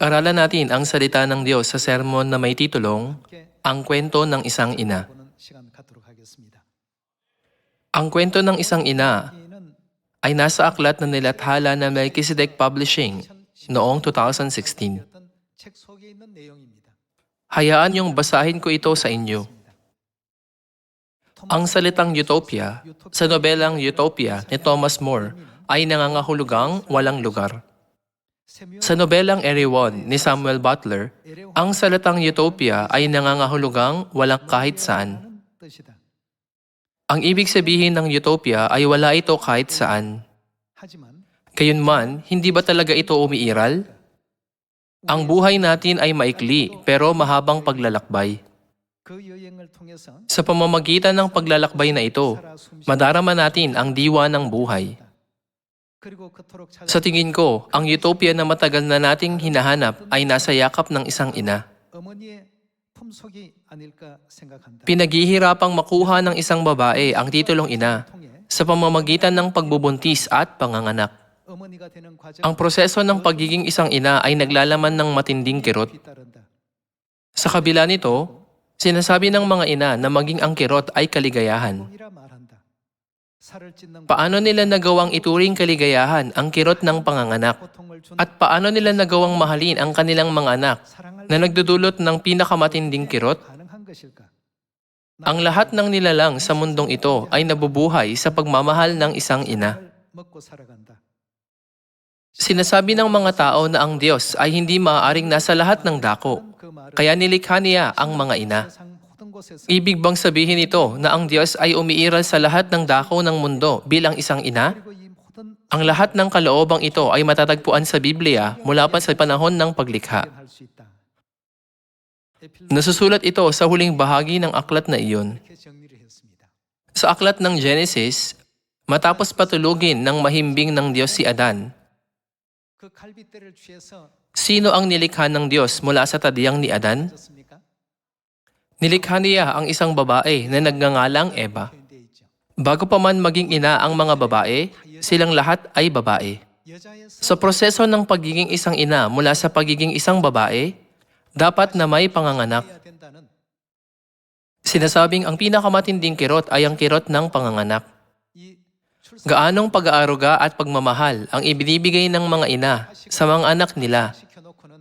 Pag-aralan natin ang salita ng Diyos sa sermon na may titulong Ang Kwento ng Isang Ina. Ang Kwento ng Isang Ina ay nasa aklat na nilathala ng Melchizedek Publishing noong 2016. Hayaan yung basahin ko ito sa inyo. Ang salitang utopia sa nobelang Utopia ni Thomas More ay nangangahulugang walang lugar. Sa nobelang Erewhon ni Samuel Butler, ang salatang utopia ay nangangahulugang walang kahit saan. Ang ibig sabihin ng utopia ay wala ito kahit saan. Gayunman, hindi ba talaga ito umiiral? Ang buhay natin ay maikli pero mahabang paglalakbay. Sa pamamagitan ng paglalakbay na ito, madarama natin ang diwa ng buhay. Sa tingin ko, ang utopia na matagal na nating hinahanap ay nasa yakap ng isang ina. Pinaghihirapang makuha ng isang babae ang titulong ina sa pamamagitan ng pagbubuntis at panganganak. Ang proseso ng pagiging isang ina ay naglalaman ng matinding kirot. Sa kabila nito, sinasabi ng mga ina na maging ang kirot ay kaligayahan. Paano nila nagawang ituring kaligayahan ang kirot ng panganganak? At paano nila nagawang mahalin ang kanilang mga anak na nagdudulot ng pinakamatinding kirot? Ang lahat ng nilalang sa mundong ito ay nabubuhay sa pagmamahal ng isang ina. Sinasabi ng mga tao na ang Diyos ay hindi maaaring nasa lahat ng dako, kaya nilikha niya ang mga ina. Ibig bang sabihin ito na ang Diyos ay umiiral sa lahat ng dako ng mundo bilang isang ina? Ang lahat ng kaloobang ito ay matatagpuan sa Biblia mula pa sa panahon ng paglikha. Nasusulat ito sa huling bahagi ng aklat na iyon. Sa aklat ng Genesis, matapos patulugin ng mahimbing ng Diyos si Adan, sino ang nilikha ng Diyos mula sa tadiyang ni Adan? Nilikha niya ang isang babae na nagngangalang Eva. Bago pa man maging ina ang mga babae, silang lahat ay babae. Sa proseso ng pagiging isang ina mula sa pagiging isang babae, dapat na may panganganak. Sinasabing ang pinakamatinding kirot ay ang kirot ng panganganak. Gaanong pag-aaruga at pagmamahal ang ibinibigay ng mga ina sa mga anak nila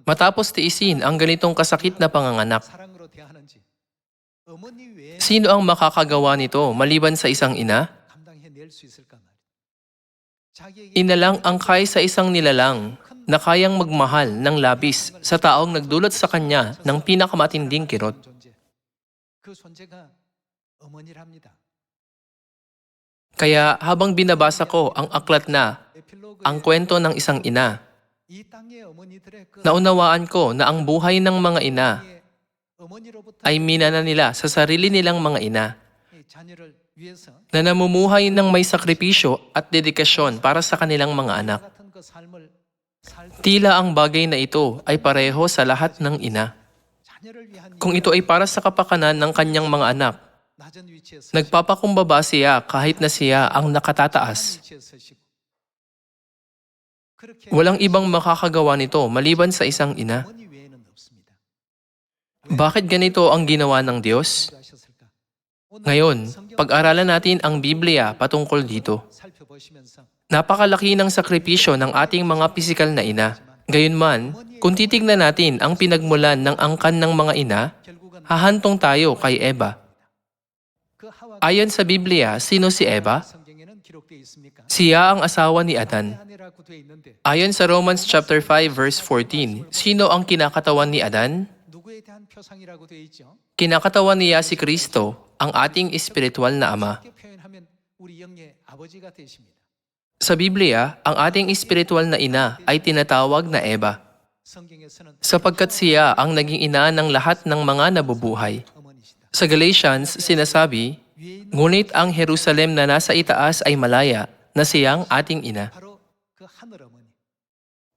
matapos tiisin ang ganitong kasakit na panganganak. Sino ang makakagawa nito maliban sa isang ina? Inalang angkay sa isang nilalang na kayang magmahal ng labis sa taong nagdulot sa kanya ng pinakamatinding kirot. Kaya habang binabasa ko ang aklat na ang kwento ng isang ina, naunawaan ko na ang buhay ng mga ina ay minana nila sa sarili nilang mga ina na namumuhay ng may sakripisyo at dedikasyon para sa kanilang mga anak. Tila ang bagay na ito ay pareho sa lahat ng ina. Kung ito ay para sa kapakanan ng kanyang mga anak, nagpapakumbaba siya kahit na siya ang nakatataas. Walang ibang makakagawa nito maliban sa isang ina. Bakit ganito ang ginawa ng Diyos? Ngayon, pag-aralan natin ang Biblia patungkol dito. Napakalaki ng sakripisyo ng ating mga pisikal na ina. Gayunman, kung titignan natin ang pinagmulan ng angkan ng mga ina, hahantong tayo kay Eva. Ayon sa Biblia, sino si Eva? Siya ang asawa ni Adan. Ayon sa Romans chapter 5 verse 14, sino ang kinakatawan ni Adan? Kinakatawan niya si Kristo, ang ating espiritual na Ama. Sa Biblia, ang ating espiritual na ina ay tinatawag na Eva, sapagkat siya ang naging ina ng lahat ng mga nabubuhay. Sa Galatians, sinasabi, Ngunit ang Jerusalem na nasa itaas ay malaya na siyang ating ina.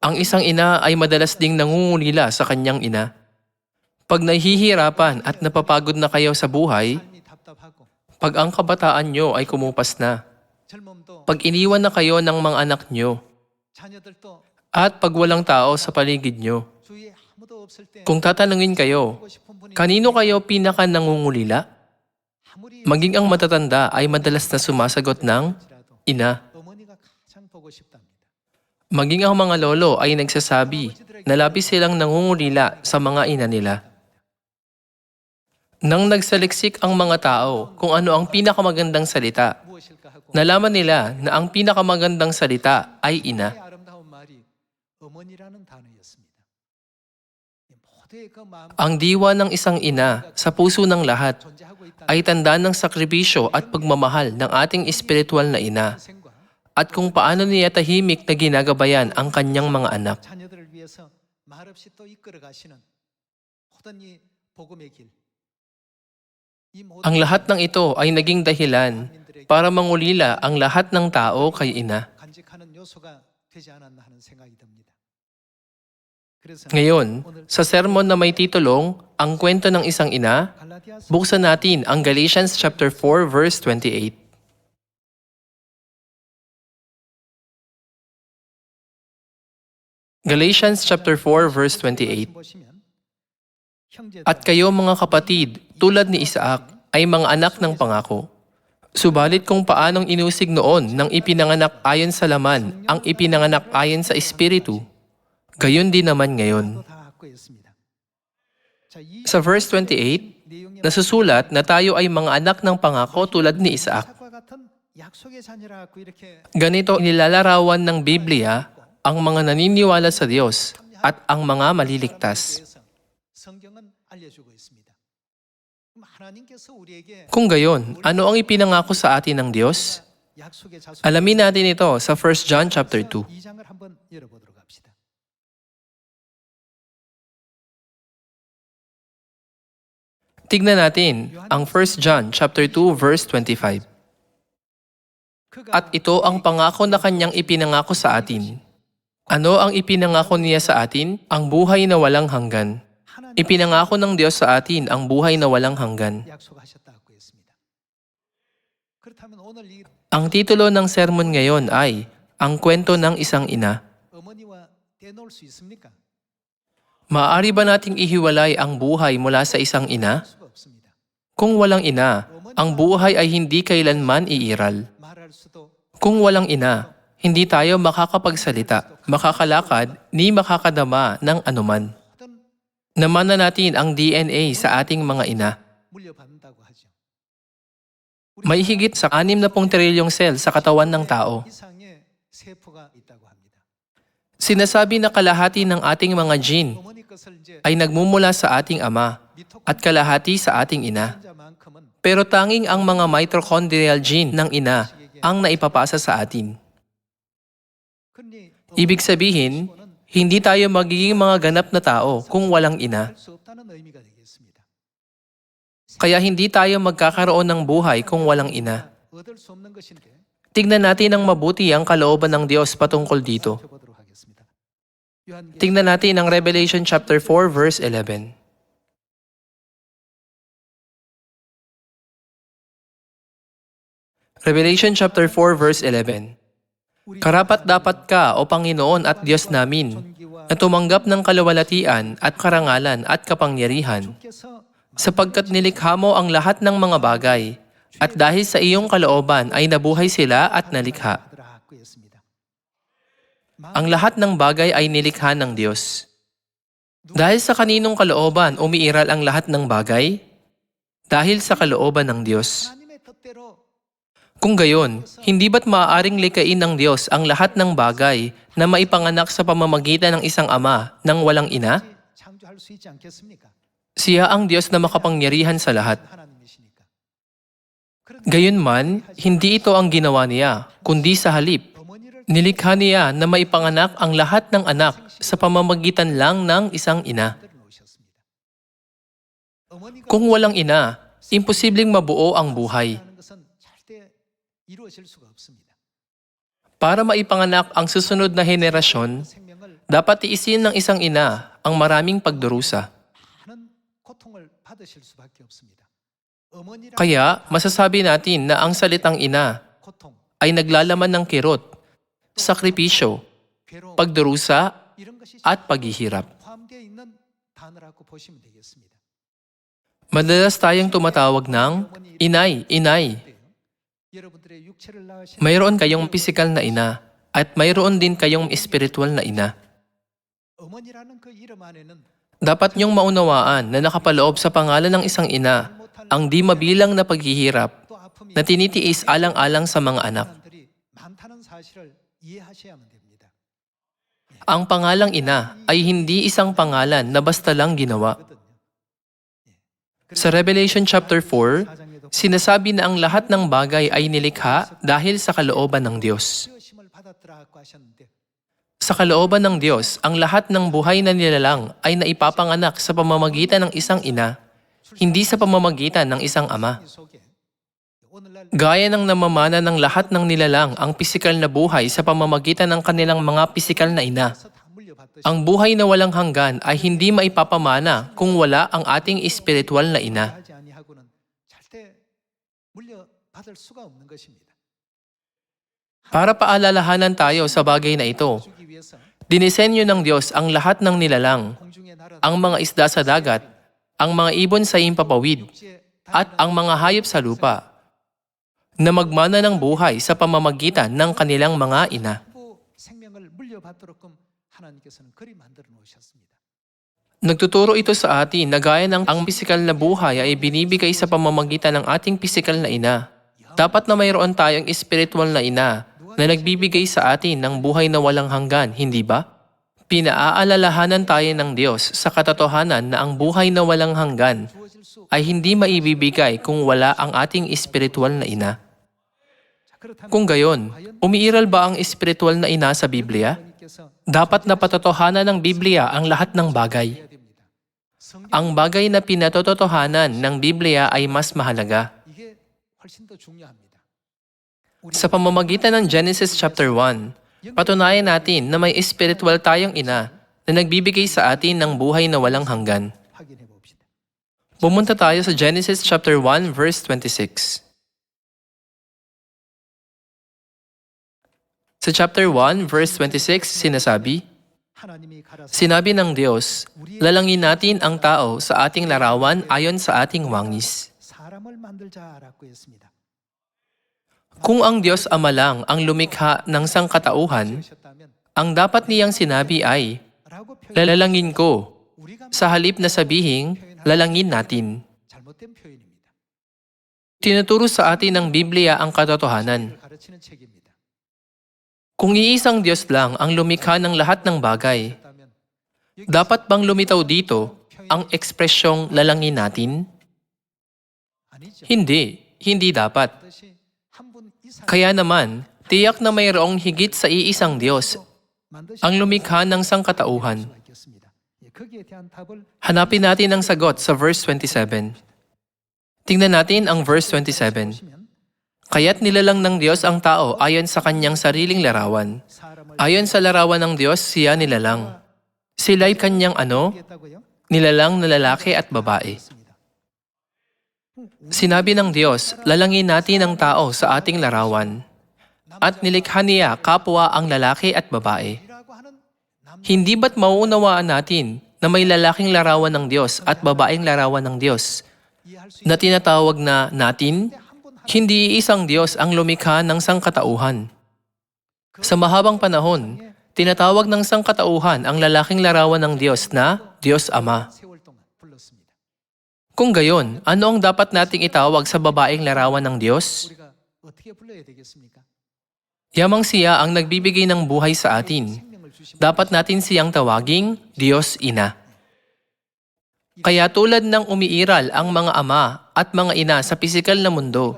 Ang isang ina ay madalas ding nangungulila sa kanyang ina. Pag nahihirapan at napapagod na kayo sa buhay, pag ang kabataan nyo ay kumupas na, pag iniwan na kayo ng mga anak nyo, at pag walang tao sa paligid nyo, kung tatanungin kayo, kanino kayo pinaka nangungulila? Maging ang matatanda ay madalas na sumasagot ng ina. Maging ang mga lolo ay nagsasabi na lapis silang nangungulila sa mga ina nila. Nang nagsaliksik ang mga tao kung ano ang pinakamagandang salita, nalaman nila na ang pinakamagandang salita ay ina. Ang diwa ng isang ina sa puso ng lahat ay tanda ng sakripisyo at pagmamahal ng ating espiritual na ina at kung paano niya tahimik na ginagabayan ang kanyang mga anak. Ang lahat ng ito ay naging dahilan para mangulila ang lahat ng tao kay ina. Ngayon, sa sermon na may titulong Ang kwento ng isang ina, buksan natin ang Galatians chapter 4 verse 28. Galatians chapter 4 verse 28. At kayo mga kapatid, tulad ni Isaac, ay mga anak ng pangako. Subalit kung paanong inusig noon ng ipinanganak ayon sa laman ang ipinanganak ayon sa Espiritu, gayon din naman ngayon. Sa verse 28, nasusulat na tayo ay mga anak ng pangako tulad ni Isaac. Ganito inilalarawan ng Biblia ang mga naniniwala sa Diyos at ang mga maliligtas. Kung gayon, ano ang ipinangako sa atin ng Diyos? Alamin natin ito sa 1 John chapter 2. Tignan natin ang 1 John chapter 2 verse 25. At ito ang pangako na kanyang ipinangako sa atin. Ano ang ipinangako niya sa atin? Ang buhay na walang hanggan. Ipinangako ng Diyos sa atin ang buhay na walang hanggan. Ang titulo ng sermon ngayon ay Ang Kwento ng Isang Ina. Maaari ba nating ihiwalay ang buhay mula sa isang ina? Kung walang ina, ang buhay ay hindi kailanman iiral. Kung walang ina, hindi tayo makakapagsalita, makakalakad, ni makakadama ng anuman na mananatin ang DNA sa ating mga ina. May higit sa 60 trilyong sel sa katawan ng tao. Sinasabi na kalahati ng ating mga gene ay nagmumula sa ating ama at kalahati sa ating ina. Pero tanging ang mga mitochondrial gene ng ina ang naipapasa sa atin. Ibig sabihin, hindi tayo magiging mga ganap na tao kung walang ina. Kaya hindi tayo magkakaroon ng buhay kung walang ina. Tignan natin ang mabuti ang kalooban ng Diyos patungkol dito. Tingnan natin ang Revelation chapter 4 verse 11. Revelation chapter 4 verse 11. Karapat dapat ka, O Panginoon at Diyos namin, na tumanggap ng kalawalatian at karangalan at kapangyarihan, sapagkat nilikha mo ang lahat ng mga bagay, at dahil sa iyong kalooban ay nabuhay sila at nalikha. Ang lahat ng bagay ay nilikha ng Diyos. Dahil sa kaninong kalooban umiiral ang lahat ng bagay? Dahil sa kalooban ng Diyos. Kung gayon, hindi ba't maaaring likain ng Diyos ang lahat ng bagay na maipanganak sa pamamagitan ng isang ama nang walang ina? Siya ang Diyos na makapangyarihan sa lahat. Gayunman, hindi ito ang ginawa niya, kundi sa halip. Nilikha niya na maipanganak ang lahat ng anak sa pamamagitan lang ng isang ina. Kung walang ina, imposibleng mabuo ang buhay 하는 것은 절대 이루어질 수가 없습니다. Para maipanganak ang susunod na henerasyon, 생명을 dapat tiisin ng isang ina ang maraming pagdurusa. 많은 고통을 받으실 수밖에 없습니다. 어머니란 Kaya masasabi natin na ang salitang ina 고통, ay naglalaman ng kirot, sakripisyo, 괴로움 pagdurusa 이런 것이 at paghihirap. 포함되어 있는 단어라고 보시면 되겠습니다. Madalas tayong tumatawag ng inay, inay. mayroon kayong pisikal na ina at mayroon din kayong espiritual na ina. Dapat niyong maunawaan na nakapaloob sa pangalan ng isang ina ang di mabilang na paghihirap na tinitiis alang-alang sa mga anak. Ang pangalang ina ay hindi isang pangalan na basta lang ginawa. Sa Revelation chapter 4, Sinasabi na ang lahat ng bagay ay nilikha dahil sa kalooban ng Diyos. Sa kalooban ng Diyos, ang lahat ng buhay na nilalang ay naipapanganak sa pamamagitan ng isang ina, hindi sa pamamagitan ng isang ama. Gaya ng namamana ng lahat ng nilalang ang pisikal na buhay sa pamamagitan ng kanilang mga pisikal na ina. Ang buhay na walang hanggan ay hindi maipapamana kung wala ang ating espiritual na ina. 받을 수가 없는 것입니다. Para paalalahanan tayo sa bagay na ito, dinisenyo ng Diyos ang lahat ng nilalang, ang mga isda sa dagat, ang mga ibon sa impapawid, at ang mga hayop sa lupa, na magmana ng buhay sa pamamagitan ng kanilang mga ina. Nagtuturo ito sa atin na gaya ng ang pisikal na buhay ay binibigay sa pamamagitan ng ating pisikal na ina. Dapat na mayroon tayong espiritual na ina na nagbibigay sa atin ng buhay na walang hanggan, hindi ba? Pinaaalalahanan tayo ng Diyos sa katotohanan na ang buhay na walang hanggan ay hindi maibibigay kung wala ang ating espiritual na ina. Kung gayon, umiiral ba ang espiritual na ina sa Biblia? Dapat napatotohanan ng Biblia ang lahat ng bagay. Ang bagay na pinatotohanan ng Biblia ay mas mahalaga. Sa pamamagitan ng Genesis chapter 1, patunayan natin na may espiritual tayong ina na nagbibigay sa atin ng buhay na walang hanggan. Pumunta tayo sa Genesis chapter 1 verse 26. Sa chapter 1 verse 26 sinasabi, Sinabi ng Diyos, lalangin natin ang tao sa ating larawan ayon sa ating wangis. Kung ang Diyos Ama lang ang lumikha ng sangkatauhan, ang dapat niyang sinabi ay, Lalalangin ko, sa halip na sabihing, lalangin natin. Tinuturo sa atin ng Biblia ang katotohanan. Kung iisang Diyos lang ang lumikha ng lahat ng bagay, dapat bang lumitaw dito ang ekspresyong lalangin natin? Hindi, hindi dapat. Kaya naman, tiyak na mayroong higit sa iisang Diyos ang lumikha ng sangkatauhan. Hanapin natin ang sagot sa verse 27. Tingnan natin ang verse 27. Kaya't nilalang ng Diyos ang tao ayon sa kanyang sariling larawan. Ayon sa larawan ng Diyos, siya nilalang. Sila'y kanyang ano? Nilalang na lalaki at babae. Sinabi ng Diyos, lalangin natin ang tao sa ating larawan. At nilikha niya kapwa ang lalaki at babae. Hindi ba't mauunawaan natin na may lalaking larawan ng Diyos at babaeng larawan ng Diyos na tinatawag na natin? Hindi isang Diyos ang lumikha ng sangkatauhan. Sa mahabang panahon, tinatawag ng sangkatauhan ang lalaking larawan ng Diyos na Diyos Ama. Kung gayon, ano ang dapat nating itawag sa babaeng larawan ng Diyos? Yamang siya ang nagbibigay ng buhay sa atin. Dapat natin siyang tawaging Diyos Ina. Kaya tulad ng umiiral ang mga ama at mga ina sa pisikal na mundo,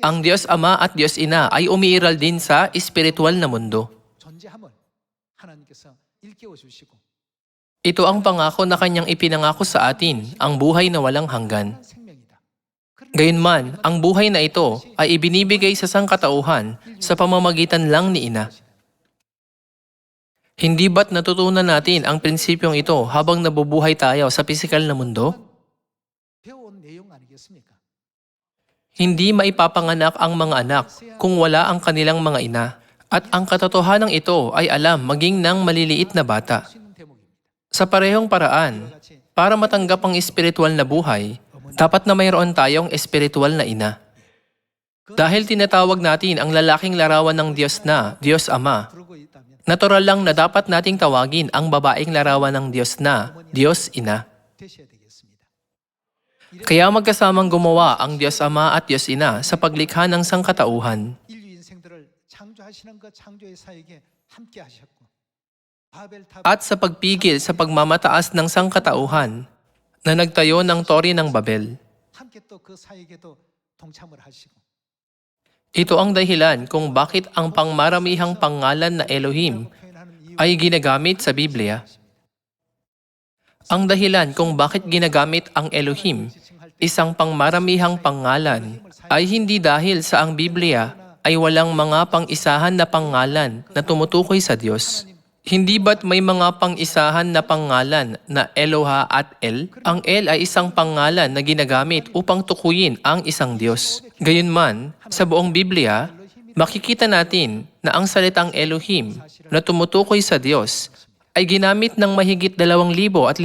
ang Diyos Ama at Diyos Ina ay umiiral din sa espiritual na mundo. Ito ang pangako na kanyang ipinangako sa atin, ang buhay na walang hanggan. Gayunman, ang buhay na ito ay ibinibigay sa sangkatauhan sa pamamagitan lang ni ina. Hindi ba't natutunan natin ang prinsipyong ito habang nabubuhay tayo sa pisikal na mundo? Hindi maipapanganak ang mga anak kung wala ang kanilang mga ina at ang katotohanan ito ay alam maging ng maliliit na bata. Sa parehong paraan, para matanggap ang espiritual na buhay, dapat na mayroon tayong espiritual na ina. Dahil tinatawag natin ang lalaking larawan ng Diyos na, Diyos Ama, natural lang na dapat nating tawagin ang babaeng larawan ng Diyos na, Diyos Ina. Kaya magkasamang gumawa ang Diyos Ama at Diyos Ina sa paglikha ng sangkatauhan at sa pagpigil sa pagmamataas ng sangkatauhan na nagtayo ng Tori ng Babel. Ito ang dahilan kung bakit ang pangmaramihang pangalan na Elohim ay ginagamit sa Biblia. Ang dahilan kung bakit ginagamit ang Elohim, isang pangmaramihang pangalan, ay hindi dahil sa ang Biblia ay walang mga pang-isahan na pangalan na tumutukoy sa Diyos. Hindi ba't may mga pang-isahan na pangalan na Eloha at El? Ang El ay isang pangalan na ginagamit upang tukuyin ang isang Diyos. Gayunman, sa buong Biblia, makikita natin na ang salitang Elohim na tumutukoy sa Diyos ay ginamit ng mahigit 2,500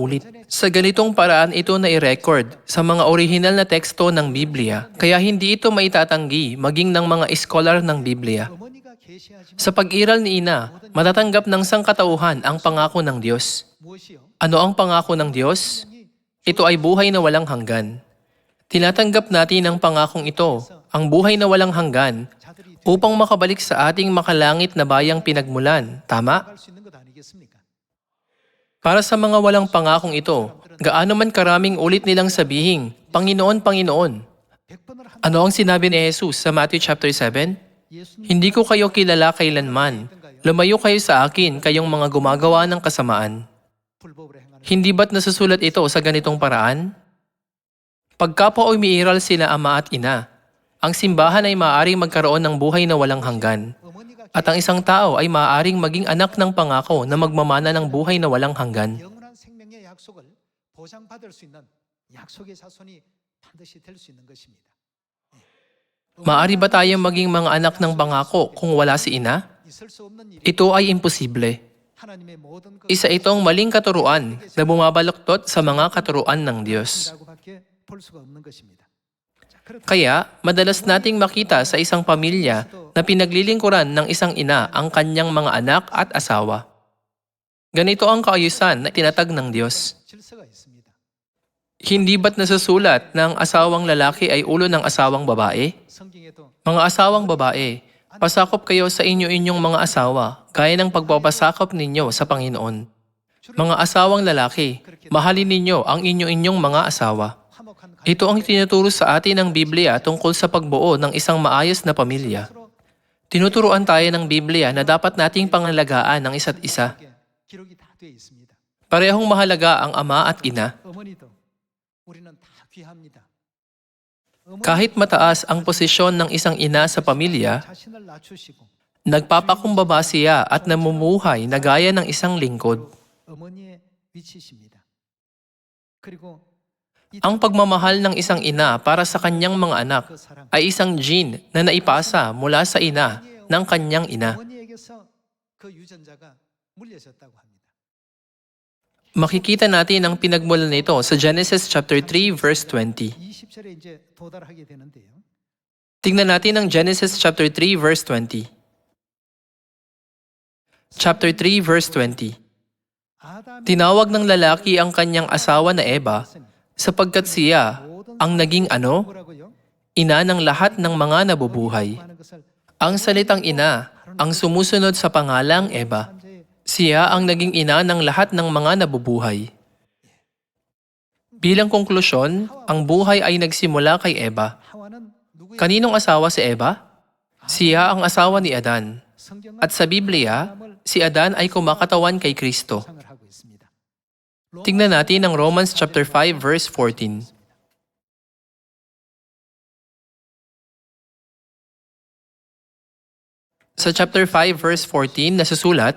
ulit. Sa ganitong paraan ito na i-record sa mga orihinal na teksto ng Biblia, kaya hindi ito maitatanggi maging ng mga scholar ng Biblia. Sa pag-iral ni Ina, matatanggap ng sangkatauhan ang pangako ng Diyos. Ano ang pangako ng Diyos? Ito ay buhay na walang hanggan. Tinatanggap natin ang pangakong ito, ang buhay na walang hanggan, upang makabalik sa ating makalangit na bayang pinagmulan. Tama? Para sa mga walang pangakong ito, gaano man karaming ulit nilang sabihing, Panginoon, Panginoon. Ano ang sinabi ni Jesus sa Matthew chapter 7? 예수님 Hindi ko kayo kilala kailanman. Lumayo kayo sa akin, kayong mga gumagawa ng kasamaan. 불법으로 행하는 Hindi ba't nasusulat ito sa ganitong paraan? Pagka po umiiral sila ama at ina, ang simbahan ay maaaring magkaroon ng buhay na walang hanggan. 어머니가 At ang isang tao ay maaaring maging anak ng pangako na magmamana ng buhay na walang hanggan. 영원한 생명의 약속을 보장받을 수 있는 약속의 자손이 반드시 될 수 있는 것입니다. Maari ba tayong maging mga anak ng bangako kung wala si ina? Ito ay imposible. Isa itong maling katuruan na bumabaluktot sa mga katuruan ng Diyos. Kaya, madalas nating makita sa isang pamilya na pinaglilingkuran ng isang ina ang kanyang mga anak at asawa. Ganito ang kaayusan na tinatag ng Diyos. Hindi ba't nasasulat ng asawang lalaki ay ulo ng asawang babae? Mga asawang babae, pasakop kayo sa inyo-inyong mga asawa, gaya ng pagpapasakop ninyo sa Panginoon. Mga asawang lalaki, mahalin ninyo ang inyo-inyong mga asawa. Ito ang tinuturo sa atin ng Biblia tungkol sa pagbuo ng isang maayos na pamilya. Tinuturuan tayo ng Biblia na dapat nating pangalagaan ng isa't isa. Parehong mahalaga ang ama at ina. 우리는 다 귀합니다. Kahit mataas ang posisyon ng isang ina sa pamilya, nagpapakumbaba siya at namumuhay na gaya ng isang lingkod. Ang pagmamahal ng isang ina para sa kanyang mga anak ay isang gene na naipasa mula sa ina ng kanyang ina. Makikita natin ang pinagmulan nito sa Genesis chapter 3 verse 20. Tingnan natin ang Genesis chapter 3 verse 20. Chapter 3 verse 20. Tinawag ng lalaki ang kanyang asawa na Eva sapagkat siya ang naging ano? Ina ng lahat ng mga nabubuhay. Ang salitang ina ang sumusunod sa pangalang Eva siya ang naging ina ng lahat ng mga nabubuhay. Bilang konklusyon, ang buhay ay nagsimula kay Eva. Kaninong asawa si Eva? Siya ang asawa ni Adan. At sa Biblia, si Adan ay kumakatawan kay Kristo. Tingnan natin ang Romans chapter 5 verse 14. Sa chapter 5 verse 14 nasusulat,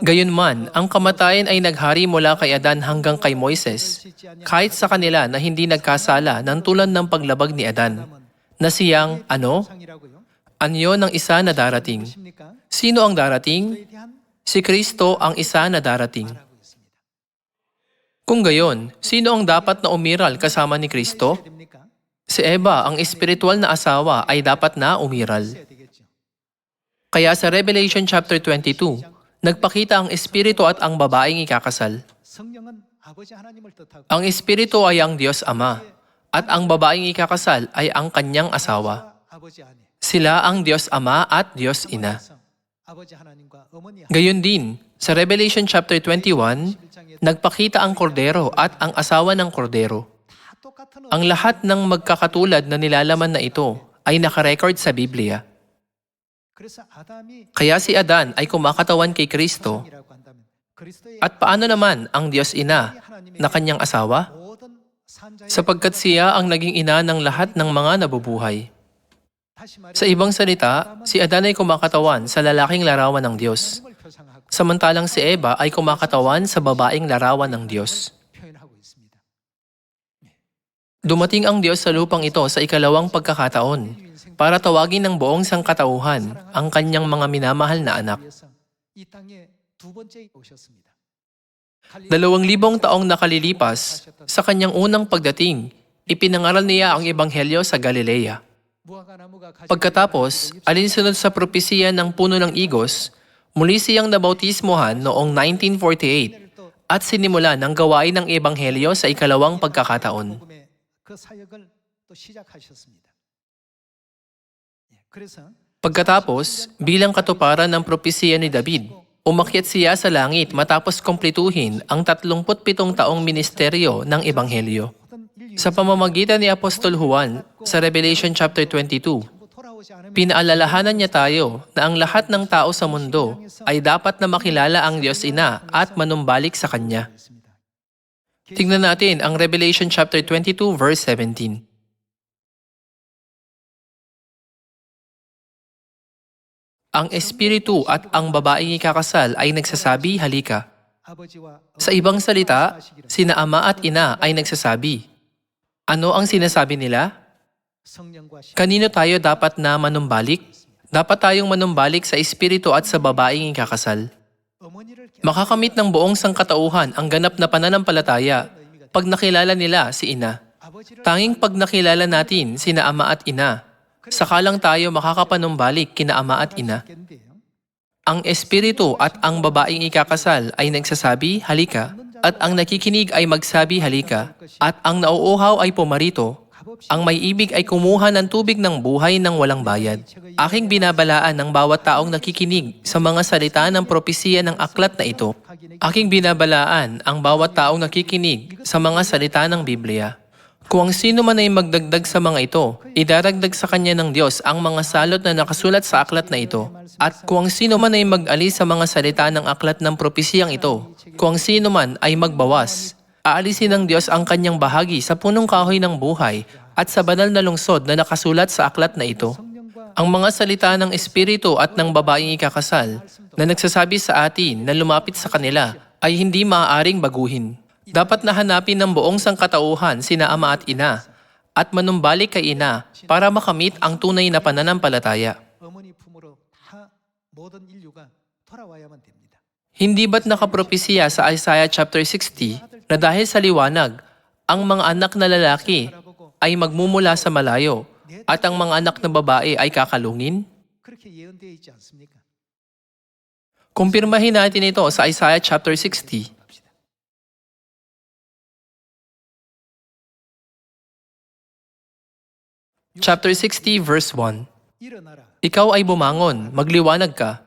Gayunman, ang kamatayan ay naghari mula kay Adan hanggang kay Moises, kahit sa kanila na hindi nagkasala ng tulad ng paglabag ni Adan, na siyang ano? Anyo ng isa na darating. Sino ang darating? Si Kristo ang isa na darating. Kung gayon, sino ang dapat na umiral kasama ni Kristo? Si Eva, ang espiritual na asawa, ay dapat na umiral. Kaya sa Revelation chapter 22, nagpakita ang espiritu at ang babaeng ikakasal. Ang espiritu ay ang Diyos Ama, at ang babaeng ikakasal ay ang kanyang asawa. Sila ang Diyos Ama at Diyos Ina. Gayon din, sa Revelation chapter 21, nagpakita ang kordero at ang asawa ng kordero. Ang lahat ng magkakatulad na nilalaman na ito ay nakarecord sa Biblia. Kaya si Adan ay kumakatawan kay Kristo. At paano naman ang Diyos Ina na kanyang asawa? Sapagkat siya ang naging ina ng lahat ng mga nabubuhay. Sa ibang salita, si Adan ay kumakatawan sa lalaking larawan ng Diyos. Samantalang si Eva ay kumakatawan sa babaeng larawan ng Diyos. Dumating ang Diyos sa lupang ito sa ikalawang pagkakataon para tawagin ng buong sangkatauhan ang kanyang mga minamahal na anak. 위해서 이 땅에 두 번째 오셨습니다. Dalawang libong taong nakalilipas, sa kanyang unang pagdating, ipinangaral niya ang ebanghelyo sa Galilea. 무화과나무가 가지고 Pagkatapos, alinsunod sa propesiya ng puno ng igos, muli siyang nabautismohan noong 1948 또 at sinimula ng gawain ng ebanghelyo sa ikalawang pagkakataon. 복음의 그 사역을 또 시작하셨습니다. Pagkatapos, bilang katuparan ng propesya ni David, umakyat siya sa langit matapos kumplituhin ang 37 taong ministeryo ng Ebanghelyo. Sa pamamagitan ni Apostol Juan sa Revelation chapter 22, pinaalalahanan niya tayo na ang lahat ng tao sa mundo ay dapat na makilala ang Diyos Ina at manumbalik sa Kanya. Tingnan natin ang Revelation chapter 22 verse 17. ang espiritu at ang babaeng ikakasal ay nagsasabi, halika. Sa ibang salita, sina ama at ina ay nagsasabi. Ano ang sinasabi nila? Kanino tayo dapat na manumbalik? Dapat tayong manumbalik sa espiritu at sa babaeng ikakasal. Makakamit ng buong sangkatauhan ang ganap na pananampalataya pag nakilala nila si ina. Tanging pag nakilala natin sina ama at ina Saka lang tayo makakapanumbalik kina ama at ina. Ang espiritu at ang babaeng ikakasal ay nagsasabi, halika, at ang nakikinig ay magsabi, halika, at ang nauuhaw ay pumarito, ang may ibig ay kumuha ng tubig ng buhay ng walang bayad. Aking binabalaan ang bawat taong nakikinig sa mga salita ng propesiya ng aklat na ito. Aking binabalaan ang bawat taong nakikinig sa mga salita ng Biblia. Kung sino man ay magdagdag sa mga ito, idaragdag sa kanya ng Diyos ang mga salot na nakasulat sa aklat na ito. At kung sino man ay mag-alis sa mga salita ng aklat ng propesiyang ito, kung sino man ay magbawas, aalisin ng Diyos ang kanyang bahagi sa punong kahoy ng buhay at sa banal na lungsod na nakasulat sa aklat na ito. Ang mga salita ng Espiritu at ng babaeng ikakasal na nagsasabi sa atin na lumapit sa kanila ay hindi maaaring baguhin. Dapat nahanapin ng buong sangkatauhan sina ama at ina at manumbalik kay ina para makamit ang tunay na pananampalataya. Hindi ba't nakapropesiya sa Isaiah chapter 60 na dahil sa liwanag, ang mga anak na lalaki ay magmumula sa malayo at ang mga anak na babae ay kakalungin? Kumpirmahin natin ito sa Isaiah chapter 60 chapter 60, verse 1. Ikaw ay bumangon, magliwanag ka.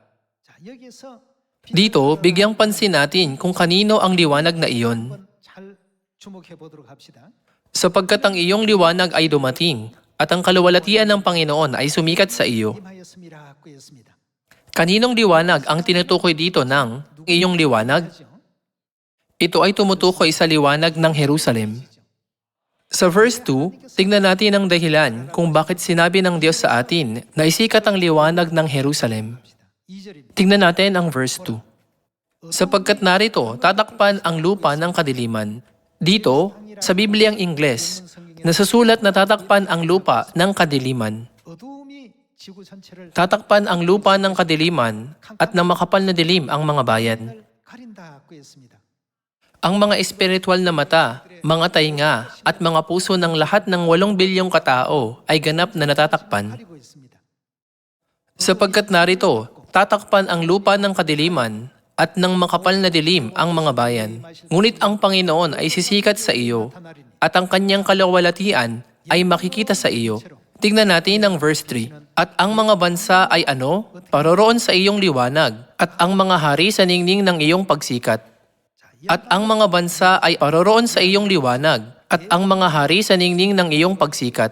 Dito, bigyang pansin natin kung kanino ang liwanag na iyon. Sapagkat ang iyong liwanag ay dumating, at ang kaluwalatian ng Panginoon ay sumikat sa iyo. Kaninong liwanag ang tinutukoy dito ng iyong liwanag? Ito ay tumutukoy sa liwanag ng Jerusalem. Sa verse 2, tingnan natin ang dahilan kung bakit sinabi ng Diyos sa atin na isikat ang liwanag ng Jerusalem. Tingnan natin ang verse 2. Sapagkat narito, tatakpan ang lupa ng kadiliman. Dito, sa Bibliang Ingles, nasasulat na tatakpan ang lupa ng kadiliman. Tatakpan ang lupa ng kadiliman at ng makapal na dilim ang mga bayan. Ang mga espiritual na mata mga tainga at mga puso ng lahat ng walong bilyong katao ay ganap na natatakpan. Sapagkat narito, tatakpan ang lupa ng kadiliman at ng makapal na dilim ang mga bayan. Ngunit ang Panginoon ay sisikat sa iyo at ang kanyang kalawalatian ay makikita sa iyo. Tingnan natin ang verse 3. At ang mga bansa ay ano? Paroroon sa iyong liwanag at ang mga hari sa ningning ng iyong pagsikat. At ang mga bansa ay ororoon sa iyong liwanag, at ang mga hari sa ningning ng iyong pagsikat.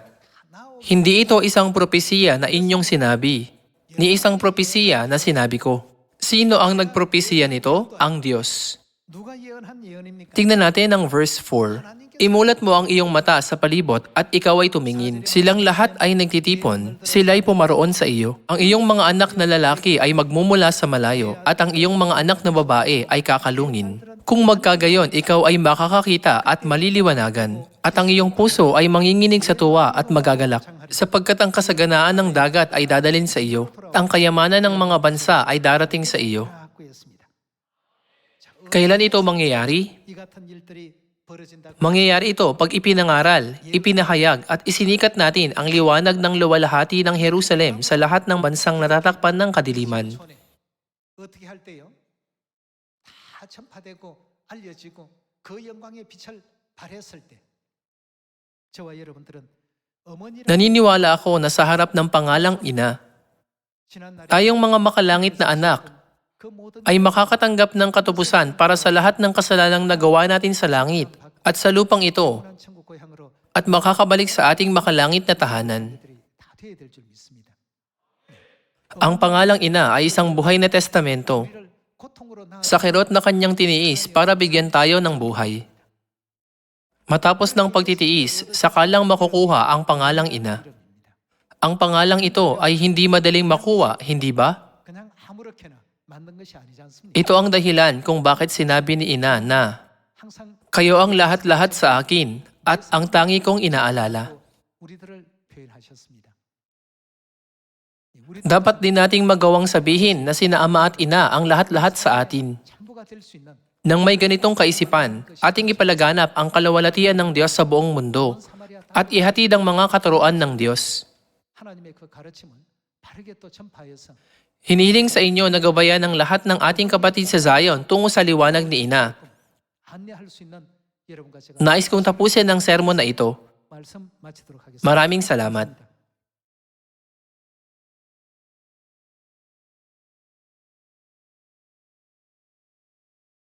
Hindi ito isang propesiya na inyong sinabi, ni isang propesiya na sinabi ko. Sino ang nagpropesiya nito? Ang Diyos. Tingnan natin ang verse 4. Imulat mo ang iyong mata sa palibot at ikaw ay tumingin. Silang lahat ay nagtitipon. Sila'y pumaroon sa iyo. Ang iyong mga anak na lalaki ay magmumula sa malayo at ang iyong mga anak na babae ay kakalungin. Kung magkagayon, ikaw ay makakakita at maliliwanagan. At ang iyong puso ay manginginig sa tuwa at magagalak. Sapagkat ang kasaganaan ng dagat ay dadalin sa iyo. Ang kayamanan ng mga bansa ay darating sa iyo. Kailan ito mangyayari? Mangyayari ito pag ipinangaral, ipinahayag at isinikat natin ang liwanag ng luwalhati ng Jerusalem sa lahat ng bansang natatakpan ng kadiliman. 손에 어떻게 할 때요? 다 전파되고 알려지고 그 영광의 빛을 발했을 때 저와 여러분들은 어머니를 Naniniwala ako na sa harap ng pangalang ina, 지난 날에 tayong mga makalangit na anak 그 모든 ay makakatanggap ng katubusan para sa lahat ng kasalanang nagawa natin sa langit at sa lupang ito 영원한 천국 고향으로 at makakabalik sa ating makalangit na tahanan. 들이 다 돼야 될 줄 믿습니다. Ang pangalang ina ay isang buhay na testamento 우리를 고통으로 나 sa kirot na kanyang tiniis para bigyan tayo ng buhay. Matapos ng pagtitiis, sakalang makukuha ang pangalang ina. Ang pangalang ito ay hindi madaling makuha, hindi ba? Ito ang dahilan kung bakit sinabi ni ina na, Kayo ang lahat-lahat sa akin at ang tangi kong inaalala. Dapat din nating magawang sabihin na sina ama at ina ang lahat-lahat sa atin. Nang may ganitong kaisipan, ating ipalaganap ang kalawalatian ng Diyos sa buong mundo at ihatid ang mga katuruan ng Diyos. Hiniling sa inyo na gabayan ang lahat ng ating kapatid sa Zion tungo sa liwanag ni Ina. Nais kong tapusin ang sermon na ito. Maraming salamat.